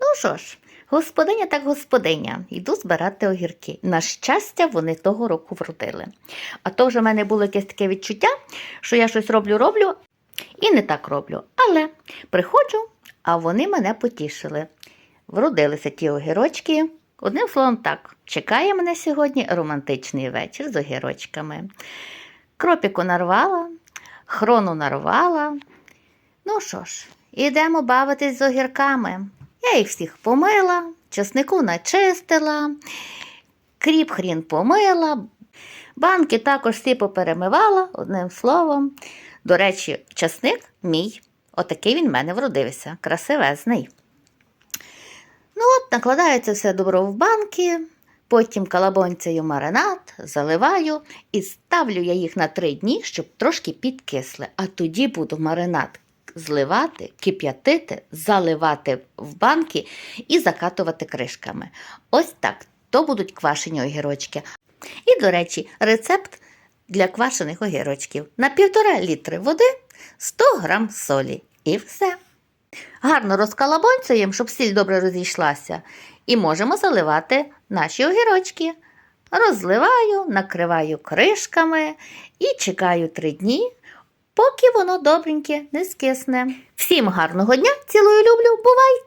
Ну що ж, господиня так господиня, йду збирати огірки. На щастя, вони того року вродили. А то вже в мене було якесь таке відчуття, що я щось роблю, роблю і не так роблю. Але приходжу, а вони мене потішили. Вродилися ті огірочки. Одним словом, так, чекає мене сьогодні романтичний вечір з огірочками. Кропіку нарвала, хрону нарвала. Ну що ж, ідемо бавитись з огірками. Я їх всіх помила, чеснику начистила, кріп хрін помила, банки також всі поперемивала, одним словом. До речі, часник мій, отакий він в мене вродився, красивезний. Ну от, накладаю це все добро в банки, потім калабонцею маринад, заливаю і ставлю я їх на три дні, щоб трошки підкисли. А тоді буду маринад зливати, кип'ятити, заливати в банки і закатувати кришками. Ось так. То будуть квашені огірочки. І, до речі, рецепт для квашених огірочків на півтора літри води 100 грам солі. І все. Гарно розкалабонцюємо, щоб сіль добре розійшлася. І можемо заливати наші огірочки. Розливаю, накриваю кришками і чекаю три дні, поки воно добреньке не скисне. Всім гарного дня, цілую люблю, бувайте!